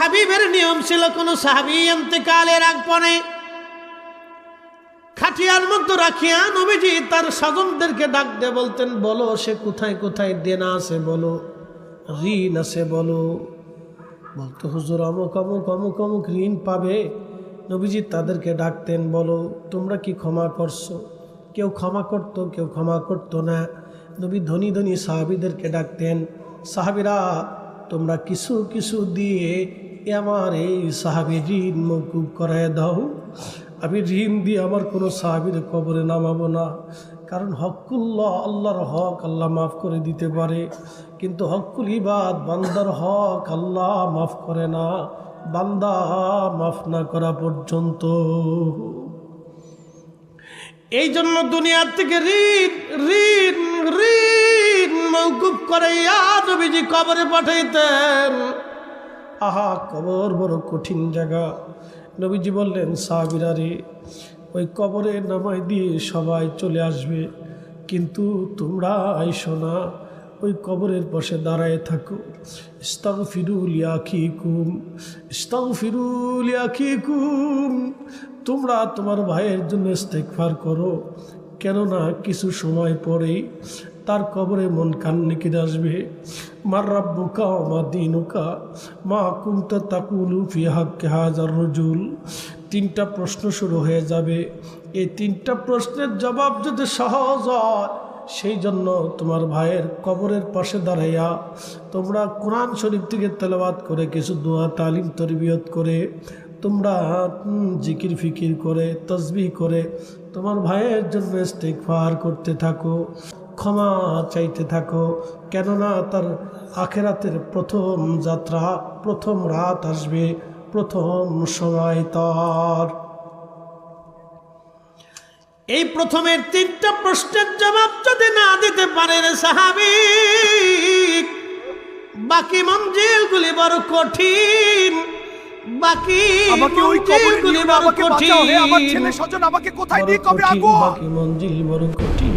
হাবিবের নিয়ম ছিল কোন সাহাবি এতেকালের আগ পরে খাটিয়ার মধ্যে রাখিয়া নবীজি তার স্বজনদেরকে ডাক দিয়ে বলতেন, বলো, সে কোথায় কোথায় দেনা আছে বলো, ঋণ আছে বলো? বলতো, হুজুর, অমুক অমুক অমুক অমুক ঋণ পাবে। নবীজি তাদেরকে ডাকতেন, বলো, তোমরা কি ক্ষমা করছ? কেউ ক্ষমা করত, কেউ ক্ষমা করতো না। নবী ধনী ধনী সাহাবিদেরকে ডাকতেন, সাহাবিরা, তোমরা কিছু কিছু দিয়ে আমার এই সাহাবি ঋণ মকুব করায় দাও। আমি ঋণ দিয়ে আমার কোনো সাহাবির কবরে নামাবো না। কারণ হকুল্লাহ, আল্লাহর হক আল্লাহ মাফ করে দিতে পারে। কিন্তু হকুল ইবাদ, বান্দার হক আল্লাহ মাফ করে না। বান্দা মাফ না করা পর্যন্ত। এই জন্য দুনিয়ার থেকে ঋণ ঋণ ঋণ মৌকুব করে নবীজি কবরে পাঠাইতেন। আহা, কবর বড় কঠিন জায়গা। নবীজি বললেন সাহাবিরা রে ওই কবরে নামাই দিয়ে সবাই চলে আসবে। কিন্তু তোমরা আইসো না, ওই কবরের পাশে দাঁড়ায় থাকো। ইস্তাউ ফিরুল ইয়াকিকুম ইস্তাউ ফিরুল ইয়াকিকুম তোমরা তোমার ভাইয়ের জন্য ইস্তেকফার করো। কেননা কিছু সময় পরেই তার কবরে মন কান্নিকে আসবে। মার রাব্বুকা মা দিনুকা, মা কুমতা তাকুলু ফি হাজার রজুল। তিনটা প্রশ্ন শুরু হয়ে যাবে। এই তিনটা প্রশ্নের জবাব যদি সহজ হয়, সেই জন্য তোমার ভাইয়ের কবরের পাশে দাঁড়াইয়া তোমরা কোরআন শরীফ থেকে তেলাবাদ করে কিছু দোয়া, তালিম, তরবিয়ত করে, তোমরা জিকির, ফিকির করে তসবি করে তোমার ভাইয়ের জন্য ইস্তেকফার করতে থাকো। ক্ষমা চাইতে থাকো কেননা তার আখেরাতের প্রথম যাত্রা প্রথম রাত আসবে প্রথম সময় তার। এই প্রথমের তিনটা প্রশ্নের জবাব যদি না দিতে পারেন সাহাবি বাকি মঞ্জিলগুলি বড় কঠিন বাকি আমাকে ওই কবরে মঞ্জিলগুলি বড় আমাকে বাঁচাও হে আমার কঠিন। ছেলে স্বজন আমাকে কোথায় নিয়ে কবে কঠিন, বাকি মঞ্জিল বড় কঠিন।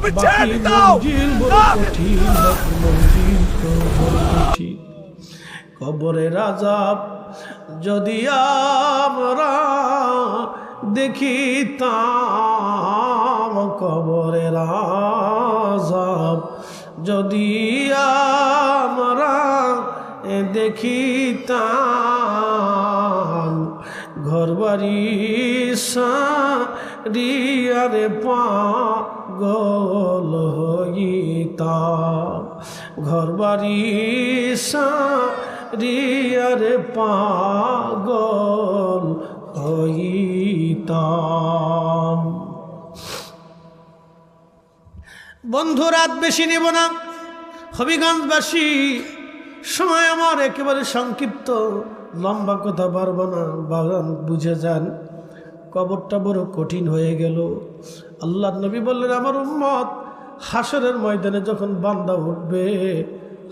বাকি দাও মঞ্জিল বড় আহ! কঠিন বাকি মঞ্জিল তো বড় কঠিন কবরে রাজাব যদি আমরা দেখিতাম কবরে রাজাব যদি আমরা দেখিতাম ঘর বাড়ি সারিয়ারে পাগল হইতাম। ঘর বাড়ি সারিয়ারে পাগল হইতাম। বন্ধু, রাত বেশি নেব না। হবিগঞ্জবাসী, সময় আমার একেবারে সংক্ষিপ্ত। লম্বা কথা পারব না, বাগান বুঝে যান। কবরটা বড় কঠিন হয়ে গেল। আল্লাহ নবী বললেন, আমার উম্মত হাসরের ময়দানে যখন বান্দা উঠবে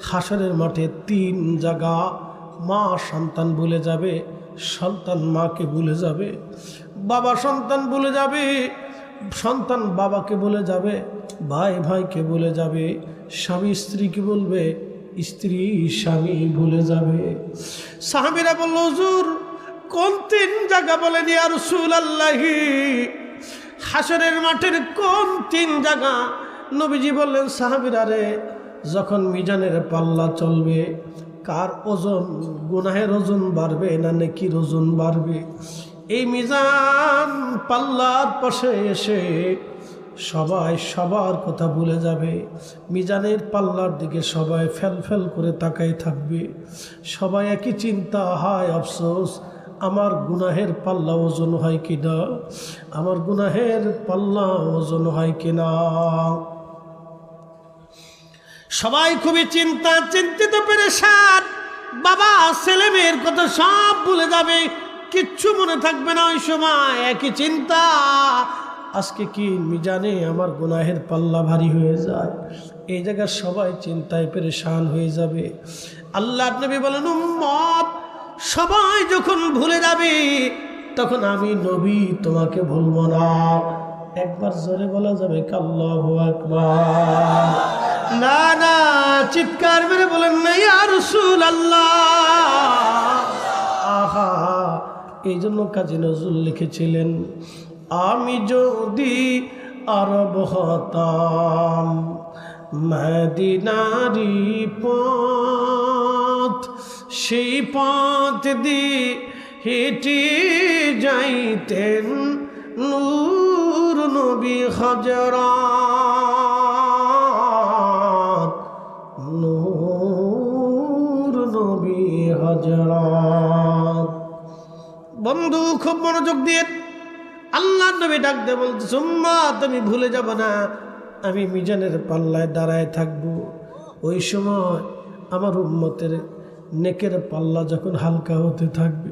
হাসরের মাঠে তিন জায়গা, মা সন্তান ভুলে যাবে, সন্তান মাকে ভুলে যাবে, বাবা সন্তান ভুলে যাবে, সন্তান বাবাকে বলে যাবে, ভাই ভাইকে বলে যাবে, স্বামী স্ত্রীকে বলবে, স্ত্রী স্বামী ভুলে যাবে। সাহাবিরা বলল, হুজুর, কোন তিন জায়গা বলেন আর সুল আল্লাহি হাসরের মাঠের কোন তিন জায়গা? নবীজি বললেন, সাহাবিরা রে, যখন মিজানের পাল্লা চলবে, কার ওজন? গুনাহের ওজন বাড়বে না নেকির ওজন বাড়বে? এই মিজান পাল্লার পাশে এসে সবাই সবার কথা ভুলে যাবে। মিজানের পাল্লার দিকে সবাই ফেল ফেল করে তাকাই থাকবে। সবাই একই চিন্তা, হায় আফসোস আমার গুনাহের পাল্লা ওজন হয় কিনা? আমার গুনাহের পাল্লা ওজন হয় কিনা? সবাই খুবই চিন্তা, চিন্তিত, পেরেশান। বাবা, ছেলে মেয়ের কথা সব ভুলে যাবে। কিচ্ছু মনে থাকবে না ওই সময়, একই চিন্তা। আজকে কি জানে আমার গুনাহের পাল্লা ভারী হয়ে যায়? এই জায়গায় সবাই চিন্তায় পেরেশান হয়ে যাবে। আল্লাহ নবী বলেন, উম্মত সবাই যখন ভুলে যাবে, তখন আমি নবী তোমাকে ভুলবো না। একবার জোরে বলা যাবে কাল্লাহ না না, চিৎকার মেরে বলেন না ইয়া রাসূল আল্লাহ এই জন্য কাজী নজরুল লিখেছিলেন, আমি যদি আরব হতাম মদিনারি পথ সেই পথ দিয়ে হেঁটে যাইতেন নূর নবী হজরত নূর নবী হজরত বন্ধু, খুব মনোযোগ দিয়ে আল্লাহ নবী ডাক দে বলতে সুম্মা, তুমি ভুলে যাব না, আমি মিজানের পাল্লায় দাঁড়ায় থাকব। ওই সময় আমার উম্মতের নেকের পাল্লা যখন হালকা হতে থাকবে,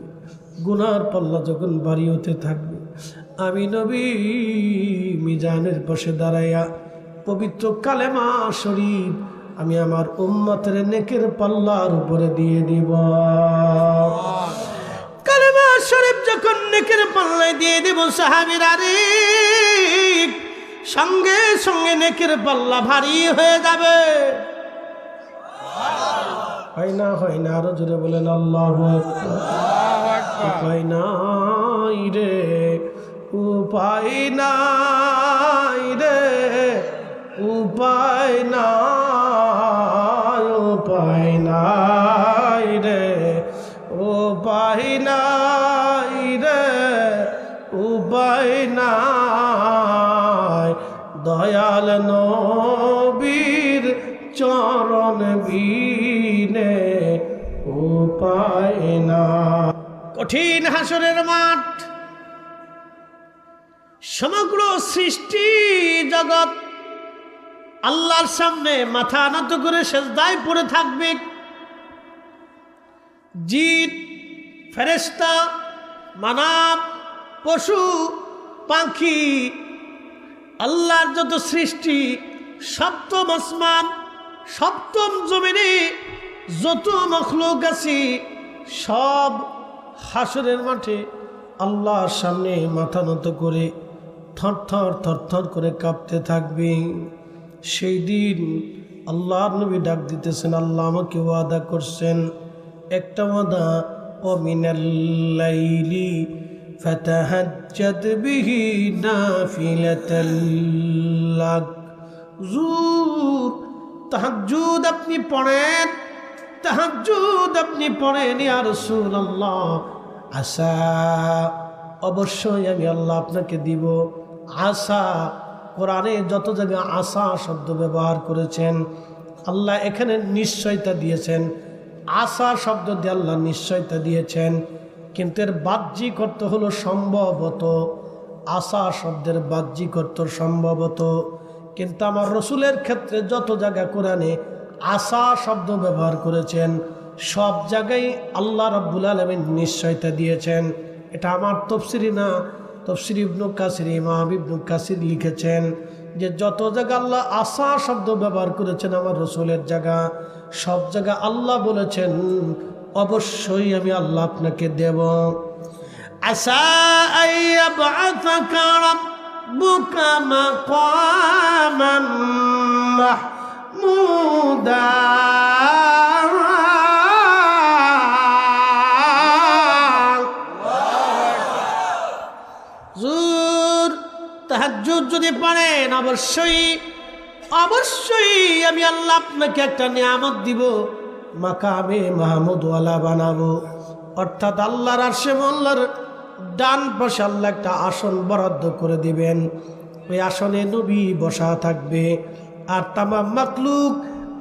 গুনার পাল্লা যখন বাড়ি হতে থাকবে, আমি নবী মিজানের পাশে দাঁড়াইয়া পবিত্র কালেমা শরীফ আমি আমার উম্মতের নেকের পাল্লার উপরে দিয়ে দিব। কালেমা শরীফ যখন নেকের পাল্লায় দিয়ে দেব, সাহাবিরা রে, সঙ্গে সঙ্গে নেকের পাল্লা ভারী হয়ে যাবে। হয় না হয় না, আরও জোরে বলেন, আল্লাহ উপায় নাই রে, উপায় নাই রে, উপায় নাই কঠিন হাসরের মাঠ। সমগ্র সৃষ্টি জগৎ আল্লাহর সামনে মাথা নত করে সেজদায় পড়ে থাকবে। জিন ফেরেস্তা মানব, পশু, পাখি, আল্লাহর যত সৃষ্টি, সপ্তম আসমান, সপ্তম জমিনে যত মখলুক আছে, সব হাসরের মাঠে আল্লাহর সামনে মাথা নত করে থরথর থরথর করে কাঁপতে থাকবে সেই দিন আল্লাহর নবী ডাক দিতেছেন আল্লাহ আমাকে ওয়াদা করছেন একটা ওয়াদা অমিনাল্লাইলি فتهجد به نافلة لك জুর তাহাজ্জুদ আপনি পড়েন তাহাজ্জুদ আপনি পড়েন, ইয়া রাসূলুল্লাহ। আশা, অবশ্যই আমি আল্লাহ আপনাকে দিব। আশা, কোরআনে যত জায়গায় আশা শব্দ ব্যবহার করেছেন, আল্লাহ এখানে নিশ্চয়তা দিয়েছেন। আশা শব্দ দিয়ে আল্লাহ নিশ্চয়তা দিয়েছেন। কিন্তু এর বাহ্যিক অর্থ হলো সম্ভবত। আশা শব্দের বাহ্যিক অর্থ সম্ভবত। কিন্তু আমার রসুলের ক্ষেত্রে যত জায়গা কোরআনে আসা শব্দ ব্যবহার করেছেন। সব জায়গায় আল্লাহ রব্বুল আলমিন নিশ্চয়তা দিয়েছেন। এটা আমার তফসিরি না, তফসির ইবনু কাসির, ইমাম ইবনু কাসির লিখেছেন যে, যত জায়গা আল্লাহ আশা শব্দ ব্যবহার করেছেন আমার রসুলের জায়গা, সব জায়গা আল্লাহ বলেছেন, অবশ্যই আমি আল্লাহ আপনাকে দেব। আশা জুর, তাহাজ্জুদ যদি পড়েন অবশ্যই অবশ্যই আমি আল্লাহ আপনাকে একটা নিয়ামত দিব, মাকামে মাহমুদওয়ালা বানাবো। অর্থাৎ আল্লাহর আরশে মোল্লার ডান পাশে আল্লাহ একটা আসন বরাদ্দ করে দিবেন। ওই আসনে নবী বসা থাকবে। আর তামাম মাকলুক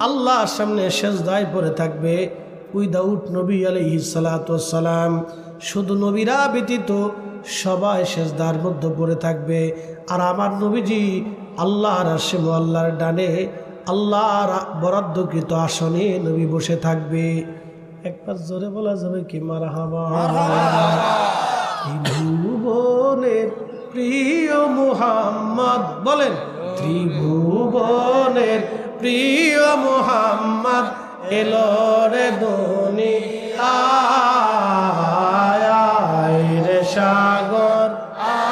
আল্লাহর সামনে সেজদায় পড়ে থাকবে। উইদাউট নবী আলহি সালাম শুধু নবীরা ব্যতীত সবাই শেষ সেজদার মধ্যে পড়ে থাকবে। আর আমার নবীজি আল্লাহর আশেম আল্লাহর ডানে আল্লাহর বরাদ্দকৃত আসনে নবী বসে থাকবে। একবার জোরে বলা যাবে কি মারা হাবা প্রিয় মুহাম্মদ বলেন ত্রিভুবনের প্রিয় মোহাম্মদ এলো রে দনি আয় রে সাগর।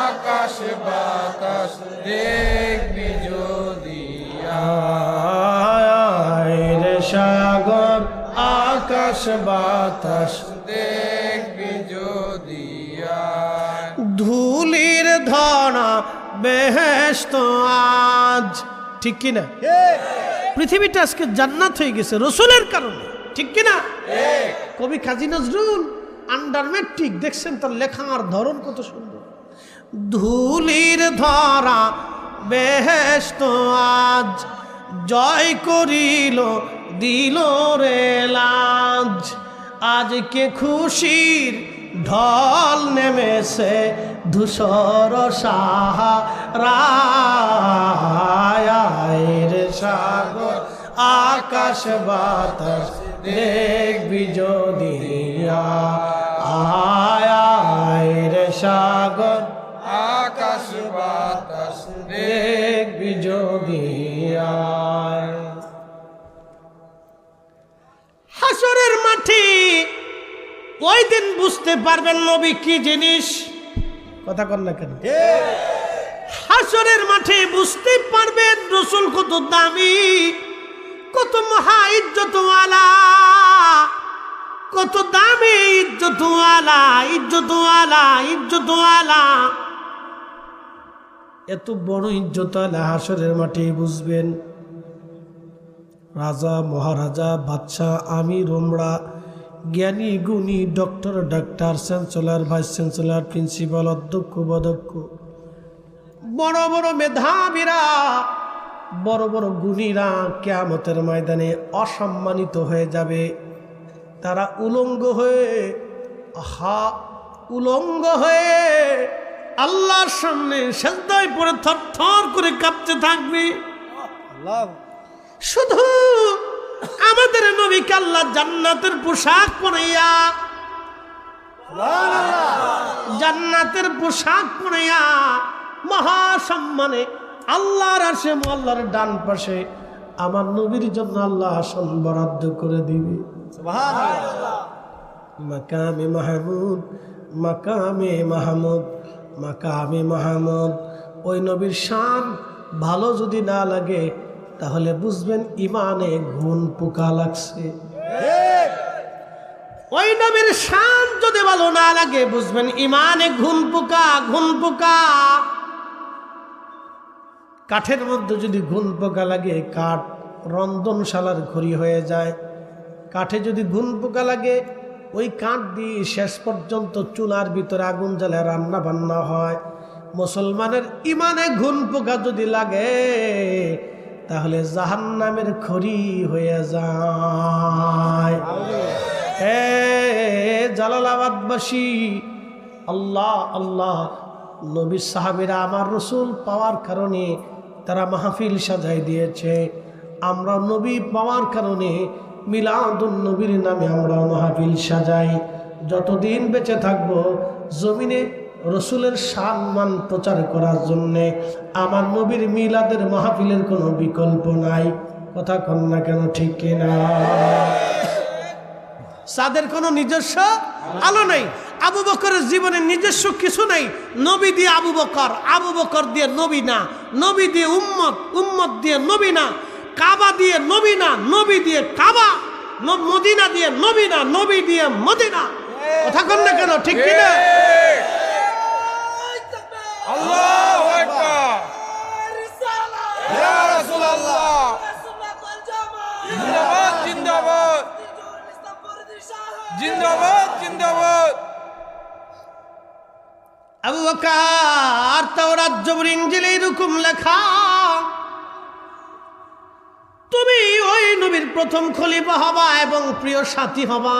আকাশ বাতাস দেখবি যদি আয় রে সাগর। আকাশ বাতাস ধনা বেহেস্ত আজ। ঠিক কিনা? পৃথিবীটা আজকে জান্নাত হয়ে গেছে রসুলের কারণে। ঠিক কিনা? কবি কাজী নজরুল আন্ডার মেট্রিক দেখছেন তার লেখার ধরন কত সুন্দর। ধুলির ধরা বেহেস্ত আজ, জয় করিল, দিল রে লাজ। আজকে খুশির ঢল নেমেছে ধূসর সাহারায়ের সাগর, আকাশ বাতাস, দেখবি যদি আয়ের সাগর, আকাশ বাতাস, দেখবি যদি হাসরের মাঠে ওই দিন বুঝতে পারবেন নবী কি জিনিস? কথা কর না কেন? হাসরের মাঠে বুঝতে পারবেন রসুল কত দামি কত মহা ইজ্জতওয়ালা কত দামি ইজ্জতওয়ালা ইজ্জতওয়ালা ইজ্জতওয়ালা। এত বড় ইজ্জতওয়ালা হাসরের মাঠে বুঝবেন? রাজা মহারাজা বাদশাহ আমির ওমরা জ্ঞানী গুণী ডক্টর ডাক্তার চ্যান্সেলর ভাইস চ্যান্সেলর প্রিন্সিপাল অধ্যক্ষ বদক্ষ বড় বড় মেধাবীরা বড় বড় গুণীরা কেয়ামতের ময়দানে অসম্মানিত হয়ে যাবে। তারা উলঙ্গ হয়ে হা উলঙ্গ হয়ে আল্লাহর সামনে সেজদায় পরে থর থর করে কাঁপতে থাকবে। শুধু নবীকে আল্লাহ জান্নাতের পোশাক পরাইয়া জান্নাতের পোশাক পরাইয়া মহা সম্মানে আল্লাহর আসে আল্লাহর ডান পাশে আমার নবীর জন্য আল্লাহ আসন বরাদ্দ করে দিবে। মাকামে মাহমুদ মাকামে মাহমুদ মাকামে মাহমুদ। ওই নবীর শান ভালো যদি না লাগে তাহলে বুঝবেন ইমানে ঘুন পোকা লাগছে। ওই নবীর শান যদি ভালো না লাগে, বুঝবেন ইমানে ঘুন পোকা ঘুন পোকা। কাঠের মধ্যে যদি ঘুন পোকা লাগে, কাঠ রন্ধনশালার ঘড়ি হয়ে যায়। কাঠে যদি ঘুন পোকা লাগে, ওই কাঠ দিয়ে শেষ পর্যন্ত চুলার ভিতরে আগুন জ্বালে রান্না বান্না হয়। মুসলমানের ইমানে ঘুন পোকা যদি লাগে তাহলে জাহান্নামের খড়ি হয়ে যায়। হে জালালাবাদবাসী, আল্লাহ আল্লাহ, নবী সাহাবিরা আমার রসুল পাওয়ার কারণে তারা মাহফিল সাজাই দিয়েছে। আমরা নবী পাওয়ার কারণে মিলাদুন নবীর নামে আমরা মাহফিল সাজাই। যতদিন বেঁচে থাকব, জমিনে রসুলের সম্মান প্রচার করার জন্যে আমার নবীর মিলাদের মাহফিলের কোনো বিকল্প নাই। কথা কন না কেন, ঠিক কিনা? তাদের কোনো নিজস্ব আলো নাই। আবু বকরের জীবনে নিজস্ব কিছু নাই। নবী দিয়ে আবু বকর আবু বকর দিয়ে নবী না। নবী দিয়ে উম্মত উম্মত দিয়ে নবী না। কাবা দিয়ে নবী না, নবী দিয়ে কাবা। মদিনা দিয়ে নবী না, নবী দিয়ে মদিনা। কথা কন না কেন, ঠিক কিনা? আবু বকর তাওরাত জবর এরকম লেখা। তুমি ওই নবীর প্রথম খলিফা হবা এবং প্রিয় সাথী হবা।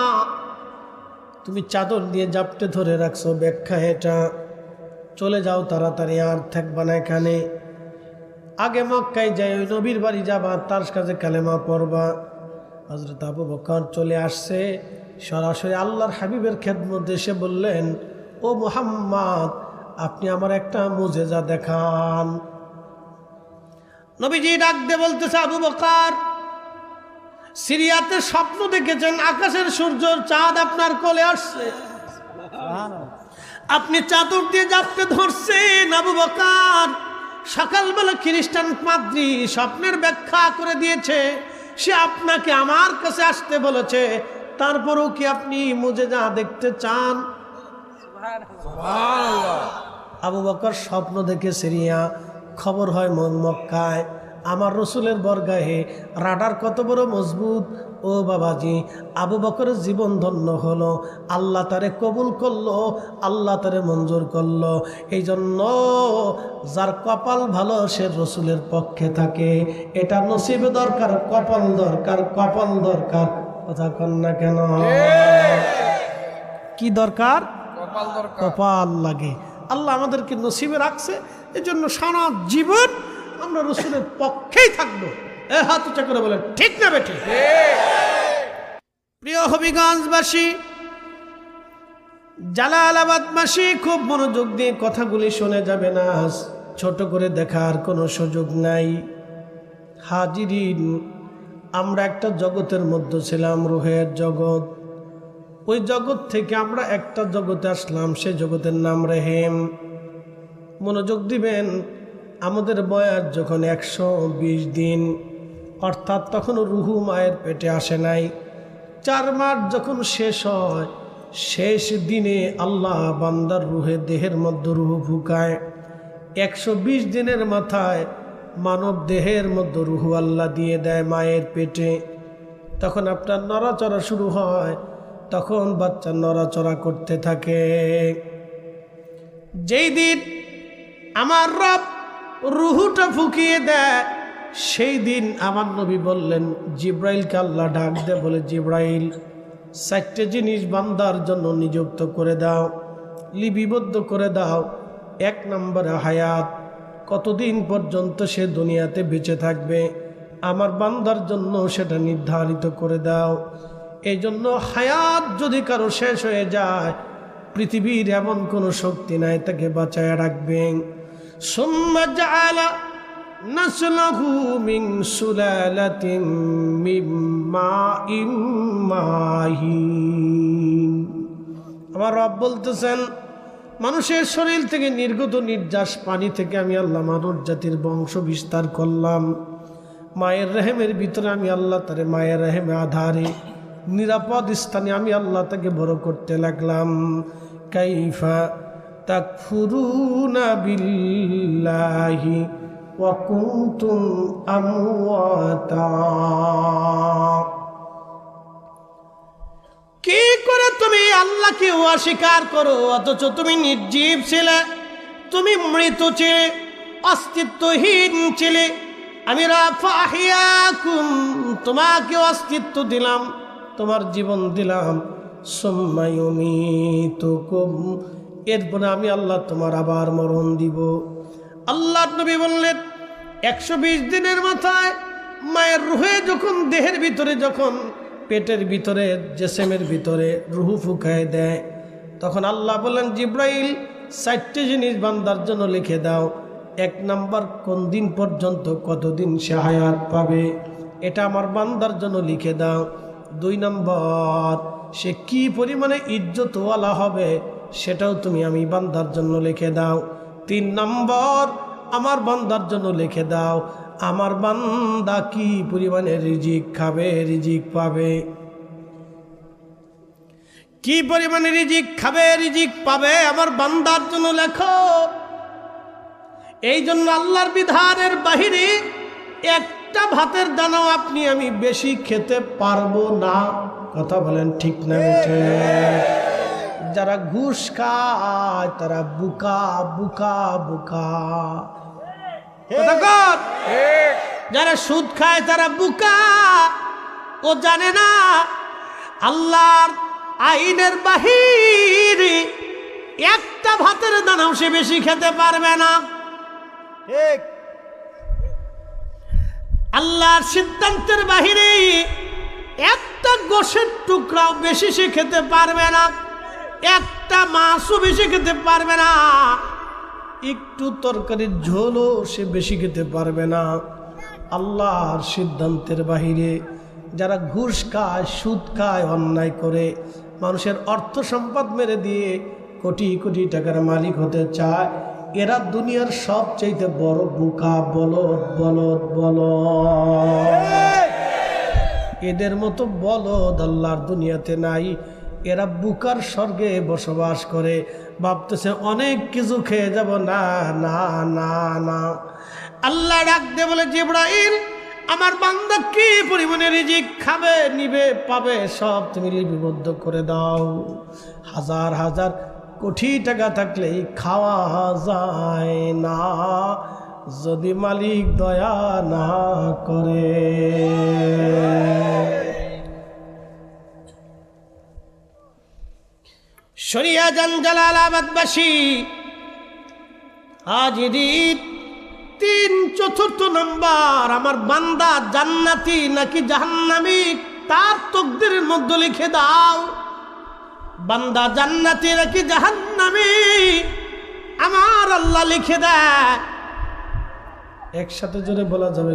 তুমি চাদর দিয়ে জাপটে ধরে রাখছো ব্যাখ্যা এটা। চলে যাও তাড়াতাড়ি, আর থাকবা না এখানে। আগে মক্কায় যাই, ওই নবীর বাড়ি যাবা, তার কাছে কালেমা পড়বা। হজরত আবু বকর চলে আসছে। সরাসরি আল্লাহর হাবিবের খেদমত এসে বললেন, ও মোহাম্মদ আপনি আমার একটা মুজেজা দেখান। নবীজি ডাক দিয়ে বলতেছে আবু বকার সিরিয়াতে স্বপ্ন দেখেছেন আকাশের সূর্য চাঁদ আপনার কোলে আসছে। আপনি চাদর দিয়ে জাপতে ধরছেন আবু বকার। সকালবেলা খ্রিস্টান পাদ্রি স্বপ্নের ব্যাখ্যা করে দিয়েছে সে আপনাকে আমার কাছে আসতে বলেছে তারপরেও কি আপনি মুজে যা দেখতে চান? সুবহানাল্লাহ। আবু বকর স্বপ্ন দেখে সিরিয়া খবর হয় মক্কায় আমার রসুলের বরগাহে রাডার কত বড় মজবুত ও বাবাজি আবু বকরের জীবন ধন্য হলো আল্লাহ তারে কবুল করল আল্লাহ তারে মঞ্জুর করল এই জন্য যার কপাল ভালো সে রসুলের পক্ষে থাকে এটা নসিবে দরকার কপাল দরকার কপাল দরকার কথা কন না কেন? কি দরকার? কপাল দরকার। কপাল লাগে। আল্লাহ আমাদেরকে নসিবে রাখছে এই জন্য সারা জীবন আমরা রসুলের পক্ষেই থাকব। এ হাত উঁচা করে বলেন, ঠিক না বেঠি? প্রিয় হবিগঞ্জবাসী জালালাবাদবাসী খুব মনোযোগ দিয়ে কথাগুলি শুনে যাবে না। ছোট করে দেখার কোনো সুযোগ নাই। হাজিরিন, আমরা একটা জগতের মধ্যে ছিলাম, রুহের জগৎ। ওই জগৎ থেকে আমরা একটা জগতে আসলাম, সে জগতের নাম রেহেম। মনোযোগ দিবেন, আমাদের বয়স যখন একশো বিশ দিন, অর্থাৎ তখন রুহু মায়ের পেটে আসে নাই। চার মাস যখন শেষ হয়, শেষ দিনে আল্লাহ বান্দার রুহে দেহের মধ্যে রুহু ফুকায়। একশো বিশ দিনের মাথায় মানব দেহের মধ্যে রুহু আল্লাহ দিয়ে দেয় মায়ের পেটে। তখন আপনার নড়াচড়া শুরু হয় তখন বাচ্চা নড়াচড়া করতে থাকে। যেই দিন আমার রব রুহুটা ফুকিয়ে দেয়, সেই দিন আমার নবী বললেন, জিব্রাইলকে আল্লাহ ডাক দে, বলে জিব্রাইল, চারটে জিনিস বান্দার জন্য নিযুক্ত করে দাও, লিপিবদ্ধ করে দাও। এক নম্বরে হায়াত, কতদিন পর্যন্ত সে দুনিয়াতে বেঁচে থাকবে, আমার বান্দার জন্য সেটা নির্ধারিত করে দাও। এই জন্য হায়াত যদি কারো শেষ হয়ে যায় পৃথিবীর এমন কোনো শক্তি নাই তাকে বাঁচায় রাখবেন ثم جعل نسله من سلالة من ماء ماهين আমার রব বলতেছেন মানুষের শরীর থেকে নির্গত নির্যাস পানি থেকে আমি আল্লাহ মানব জাতির বংশ বিস্তার করলাম মায়ের রেহেমের ভিতরে আমি আল্লাহ তারে মায়ের রেহেমে আধারে নিরাপদ স্থানে আমি আল্লাহ তাকে বড় করতে লাগলাম। কাইফা তাকফুরুনা বিল্লাহি ওয়া কুনতুম কি করে তুমি আল্লাহকে অস্বীকার করো? অথচ তুমি নির্জীব ছিলে, তুমি মৃত ছিলে, অস্তিত্বহীন ছিলে। আমি রাফাহিয়াকুম, তোমাকে অস্তিত্ব দিলাম। তোমার জীবন দিলাম। সোম্মায়ুমিতুকুম এরপরে আমি আল্লাহ তোমার আবার মরণ দিব। আল্লাহ নবী বললেন, একশো বিশ দিনের মাথায় মায়ের রুহে যখন দেহের ভিতরে যখন পেটের ভিতরে, জেসেমের ভিতরে রুহু ফুকায় দেয়, তখন আল্লাহ বললেন, জিব্রাইল, চারটে জিনিস বান্দার জন্য লিখে দাও। এক নাম্বার, কোন দিন পর্যন্ত কতদিন সে হায়াত পাবে? এটা আমার বান্দার জন্য লিখে দাও। দুই নম্বর, সে কি পরিমাণে ইজ্জতওয়ালা হবে সেটাও তুমি আমি বান্দার জন্য লিখে দাও। তিন নম্বর, আমার বান্দার জন্য লিখে দাও, আমার বান্দা কি পরিমাণে রিজিক খাবে, রিজিক পাবে? কি পরিমাণে রিজিক খাবে, রিজিক পাবে, আমার বান্দার জন্য লেখো। এই জন্য আল্লাহর বিধানের বাহিরে একটা ভাতের দানাও আপনি আমি বেশি খেতে পারব না। কথা বলেন ঠিক না যারা ঘুষ খায়, তারা বুকা বুকা বুকা? যারা সুদ খায়, তারা বুকা। ও জানে না, আল্লাহর আইনের বাহিরে একটা ভাতের দানাও সে বেশি খেতে পারবে না। ঠিক। আল্লাহর সিদ্ধান্তের বাহিরে একটা গোষের টুকরাও বেশি সে খেতে পারবে না, একটা মাছও বেশি খেতে পারবে না, একটু তরকারির ঝোলও সে বেশি খেতে পারবে না। আল্লাহর সিদ্ধান্তের বাহিরে যারা ঘুষ খায়, সুদ খায়, অন্যায় করে, মানুষের অর্থ সম্পদ মেরে দিয়ে কোটি কোটি টাকার মালিক হতে চায় এরা দুনিয়ার সবচাইতে বড় বুকা, বলদ বলদ বলদ। এদের মতো বলদ আল্লাহর দুনিয়াতে নাই। এরা বুকার স্বর্গে বসবাস করে। ভাবতেছে অনেক কিছু খেয়ে যাব। না না না না। আল্লাহ ডাক দে বলে, জিব্রাইল, আমার বান্দা কি পরিমাণে রিজিক খাবে, নিবে, পাবে, সব তুমি লিপিবদ্ধ করে দাও। হাজার হাজার কোটি টাকা থাকলেই খাওয়া যায় না। যদি মালিক দয়া না করে। শরিয়া জান জালালাবাদবাসী আজ তিন চতুর্থ নম্বর। আমার বান্দা জান্নাতি নাকি জাহান্নামি? তার তকদিরের মধ্যে লিখে দাও। বান্দা জান্নাতি নাকি জাহান্নামি? আমার আল্লাহ লিখে দেয়। একসাথে জোরে বলা যাবে।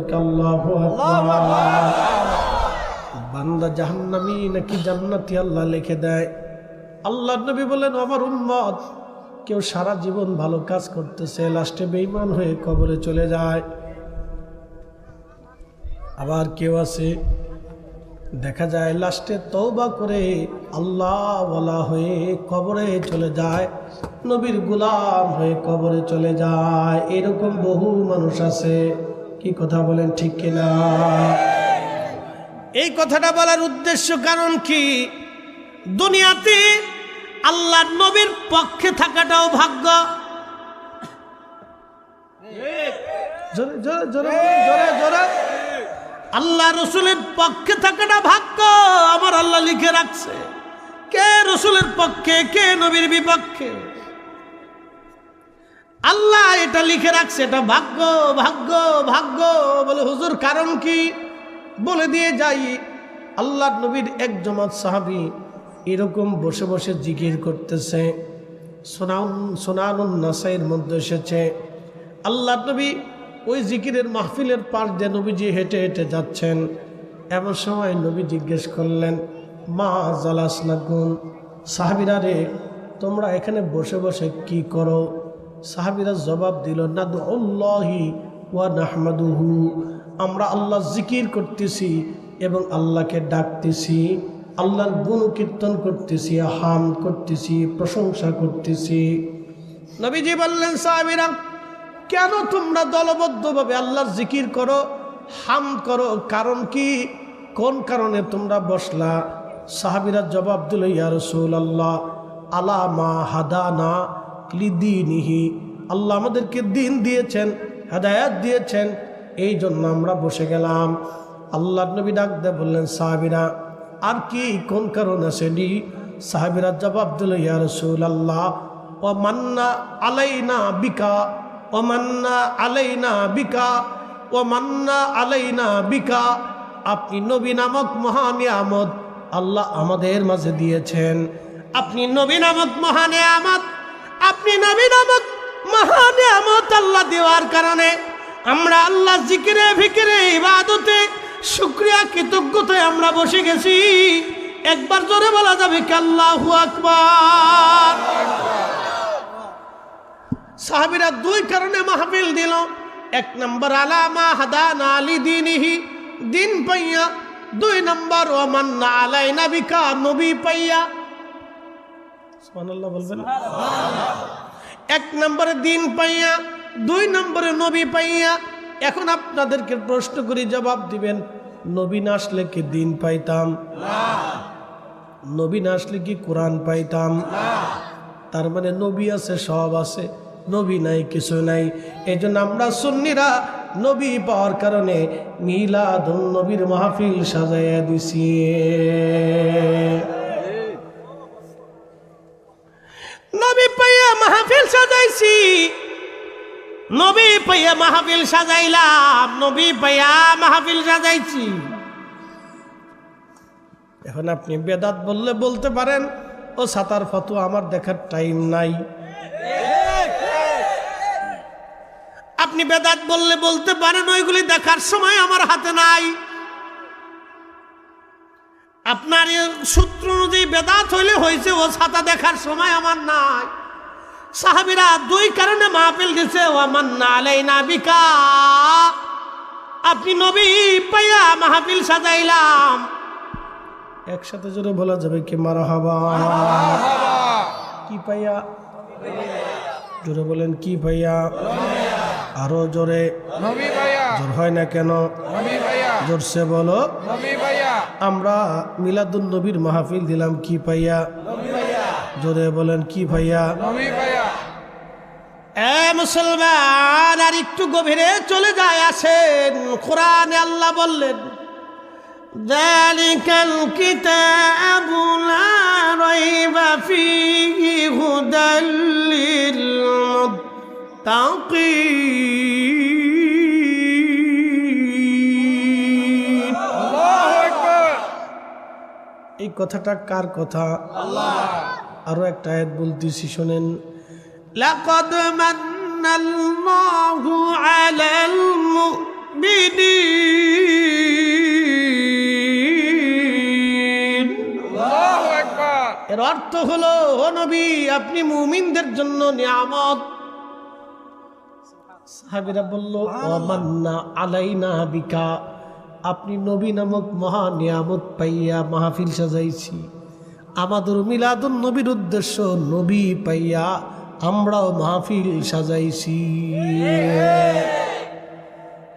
বান্দা জাহান্নামি নাকি জান্নাতি আল্লাহ লিখে দেয়। আল্লাহ নবী বলেন আমার উম্মত কেউ সারা জীবন ভালো কাজ করতেছে লাস্টে বেইমান হয়ে কবরে চলে যায়। আবার কেউ আছে দেখা যায় লাস্টে তৌবা করে আল্লাহ বলা হয়ে কবরে চলে যায়, নবীর গুলাম হয়ে কবরে চলে যায়। এরকম বহু মানুষ আছে। কি কথা বলেন ঠিক কিনা? এই কথাটা বলার উদ্দেশ্য কারণ কি? দুনিয়াতে আল্লাহ নবীর পক্ষে থাকাটাও ভাগ্য। জোরে জোরে জোরে জোরে জোরে। আল্লাহ রসুলের পক্ষে থাকাটা ভাগ্য, আমার আল্লাহ লিখে রাখছে। কে রসুলের পক্ষে, কে নবীর বিপক্ষে? আল্লাহ এটা লিখে রাখছে, এটা ভাগ্য ভাগ্য ভাগ্য। বলে, হুজুর, কারণ কি? বলে দিয়ে যাই। আল্লাহ নবীর এক জমাত সাহাবি এরকম বসে বসে জিকির করতেছে। সোনাউন, সোনানুন নাসাইয়ের মধ্যে এসেছে। আল্লাহ নবী ওই জিকিরের মাহফিলের পাশ দিয়ে নবীজি হেঁটে হেঁটে যাচ্ছেন। এমন সময় নবী জিজ্ঞেস করলেন, মা জালাস নাগুন সাহাবিরা রে, তোমরা এখানে বসে বসে কি করো? সাহাবিরা জবাব দিল না আল্লাহি ওয়া নাহমাদুহু। আমরা আল্লাহ জিকির করতেছি এবং আল্লাহকে ডাকতেছি। আল্লাহর গুণ কীর্তন করতেছি হাম করতেছি, প্রশংসা করতেছি। নবীজি বললেন, সাহাবিরা কেন তোমরা দলবদ্ধভাবে আল্লাহর জিকির করো, হাম করো? কারণ কি? কোন কারণে তোমরা বসলা? সাহাবিরা জবাব দিল, ইয়া রসুল আল্লাহ আলা মা হাদানা লিদিনিহি। আল্লাহ আমাদেরকে দিন দিয়েছেন, হেদায়াত দিয়েছেন, এই জন্য আমরা বসে গেলাম। আল্লাহ নবী ডাক দে বললেন, সাহাবিরা, আর কি, কোন কারণ আসেনি সাহাবিরা জবাব দিল, ইয়া রসুল আল্লাহ ও মান্না আলাইনা বিকা। ও মান্না আলাইনা বিকা ও মান্না আলাইনা বিকা। আপনি নবী নামক মহানিয়ামত আল্লাহ আমাদের মাঝে দিয়েছেন। আপনি নবী নামক মহানিয়ামত আপনি নবী নামক মহানিয়ামত আল্লাহ দেওয়ার কারণে আমরা আল্লাহ জিকিরে ফিকিরে ইবাদতে শুক্রিয়া, কৃতজ্ঞতায় আমরা বসে গেছি। একবার জোরে বলা যাবে কি আল্লাহু আকবার। সাহাবিরা দুই কারণে মাহফিল দিল। এক নম্বর আলামা হাদান আলী দিনহি দিন পাইয়া। দুই নম্বর ওমান আলাই নাবিকা নবী পাইয়া। সুবহানাল্লাহ বলবেন? এক নম্বরে দিন পাইয়া দুই নম্বরে নবী পাইয়া। এখন আপনাদেরকে প্রশ্ন করি জবাব দিবেন নবী না আসলে কি দিন পাইতাম? নবী না আসলে কি কোরআন পাইতাম? তার মানে নবী আছে সব আছে। নবী নাই, কিছু নাই। এই জন্য আমরা সুন্নিরা নবী পাওয়ার কারণে মিলাদ নবীর মাহফিল সাজাইয়া দিছি। নবী পাইয়া মাহফিল সাজাইছি। নবী পাইয়া মাহফিল সাজাইলাম, নবী পাইয়া মাহফিল সাজাইছি। এখন আপনি বেদাত বললে বলতে পারেন, ও সাতার ফতোয়া আমার দেখার টাইম নাই। আপনি বেদাত বললে বলতে পারেন ওইগুলি দেখার সময় আমার হাতে নাই। আপনার সূত্র অনুযায়ী বেদাত হইলে হয়েছে ও ছাতা দেখার সময় আমার নাই। সাহাবিরা দুই কারণে মাহফিল দিছে ও আমার না আলাই না বিকা। আপনি নবী পাইয়া মাহফিল সাজাইলাম। একসাথে জোরে বলা যাবে কি? মারা হাবা কি পাইয়া জোরে বলেন কি ভাইয়া? আরও জোরে জোর হয় না কেন? জোরসে বলো আমরা মিলাদুন নবীর মাহফিল দিলাম কি পাইয়া জোরে বলেন কি ভাইয়া। এ মুসলমান আর একটু গভীরে চলে যায় আসেন। কোরআনে আল্লাহ বললেন ذلك الكتاب لا ريب فيه هدى للمتقين আল্লাহু আকবার এই কথাটা কার কথা আরো একটা আয়াত বলতেছি শোনেন লাকাদ মান্না আল্লাহু আলাল মুমিনিন এর অর্থ হলো ও নবী আপনি মুমিনদের জন্য নিয়ামত সাহাবীরা বলল ওয়ামান্না আলাইনা বিকা আপনি নবী নামক মহা নিয়ামত পাইয়া মাহফিল সাজাইছি আমাদের মিলাদুন নবীর উদ্দেশ্য নবী পাইয়া আমরাও মাহফিল সাজাইছি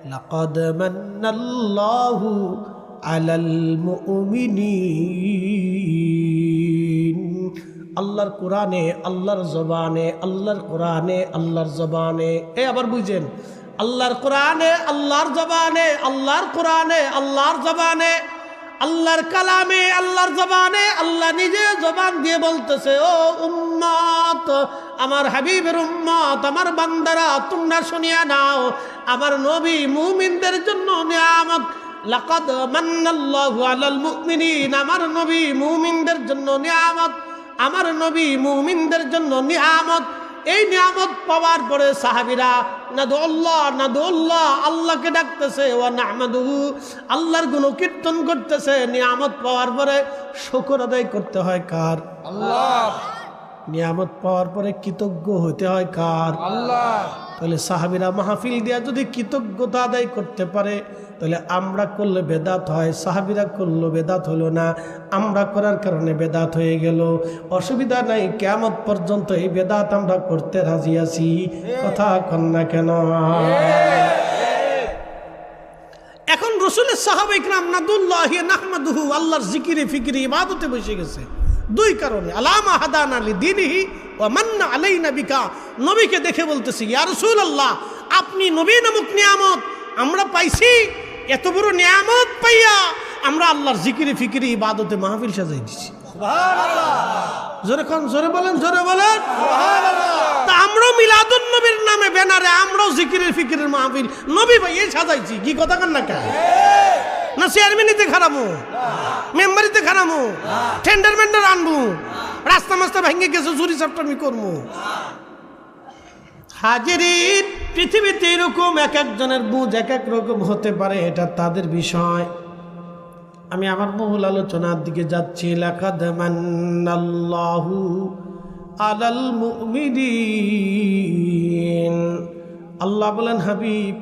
لقد من الله على المؤمنين আল্লাহর কোরআনে, আল্লাহর জবানে, আল্লাহর কোরআনে, আল্লাহর জবানে। এ আবার বুঝেন, আল্লাহর কোরআনে, আল্লাহর জবানে, আল্লাহর কোরআনে, আল্লাহর জবানে। আল্লাহর কালামে, আল্লাহর জবানে, আল্লাহ নিজে জবান দিয়ে বলতেছে, ও উম্মত, আমার হাবিবের উম্মত, আমার বান্দারা, তোমরা শুনিয়া নাও, আমার নবী মুমিনদের জন্য নিয়ামত। লাকাদ মান্নাল্লাহু আলাল মুমিনিন, আমার নবী মুমিনদের জন্য নিয়ামত। আমার নবী মুমিনদের জন্য নিয়ামত। এই নিয়ামত পাওয়ার পরে সাহাবিরা নাদুল্লাহ নাদুল্লাহ আল্লাহকে ডাকতেছে ও নাহমাদুহু আল্লাহর গুণ কীর্তন করতেছে। নিয়ামত পাওয়ার পরে শুকর আদায় করতে হয় কার? আল্লাহ। নিয়ামত পাওয়ার পরে কৃতজ্ঞ হতে হয় কার? আল্লাহ। তাহলে সাহাবিরা মাহফিল দিয়া যদি কৃতজ্ঞতা আদায় করতে পারে তাহলে আমরা করলে বেদাত হয় সাহাবিরা করল বেদাত হলো না আমরা করার কারণে বেদাত হয়ে গেল। অসুবিধা নাই কেমত পর্যন্ত এই বেদাত আমরা করতে রাজি আছি। কথা কন না কেন? এখন রসুলের সাহাবিকরাম নাদুল্লাহ নাহমাদুহু আল্লাহর জিকিরে ফিকিরে ইবাদতে বসে গেছে। দুই কারণে। আলামা হাদান আলী দিনহি ও মান্না আলাই নবিকা নবীকে দেখে বলতেছি ইয়া রসুল আল্লাহ আপনি নবী নামক নিয়ামত আমরা পাইছি। এত বড় নিয়ামত পাইয়া আমরা আল্লাহর জিকিরে ফিকিরে ইবাদতে মাহফিল সাজাই দিছি। জোরে কন জোরে বলেন জোরে বলেন। তা আমরাও মিলাদুন নবীর নামে ব্যানারে আমরাও জিকিরের ফিকিরের মাহফিল নবী ভাই এই সাজাইছি। কি কথা কান না কেন? না চেয়ারম্যানিতে খারাপো মেম্বারিতে খারাপো টেন্ডার মেন্ডার আনব, রাস্তা মাস্তা ভেঙে গেছে চুরি চাপটামি করব হাজিরিন পৃথিবীতে এরকম এক একজনের বুঝ এক এক রকম হতে পারে, এটা তাদের বিষয়। আমি আমার বহুল আলোচনার দিকে যাচ্ছি, লাকাদ মান্নাল্লাহু আলাল মুমিনিন। আল্লাহ বলেন, হাবিব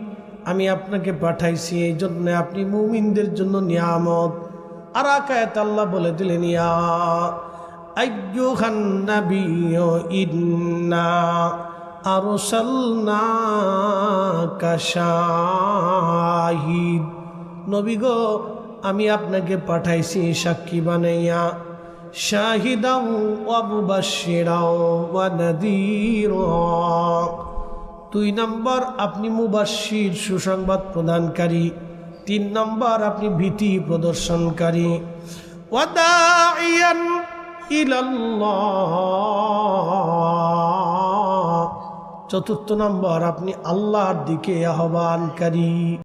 আমি আপনাকে পাঠাইছি এই জন্য আপনি মুমিনদের জন্য নিয়ামত। আর আকায়াত আল্লাহ বলে দিলেন, ইয়া গো, আমি আপনাকে পাঠাইছি সাক্ষী বানাইয়া। শাহিদাও অবুবাসিরাও ওয়ানাদির দুই নম্বর, আপনি মুবাসির সুসংবাদ প্রদানকারী। তিন নম্বর, আপনি ভীতি প্রদর্শনকারী। ওয়াদাইয়ান চতুর্থ নম্বর, আপনি আল্লাহর দিকে আহ্বানকারী।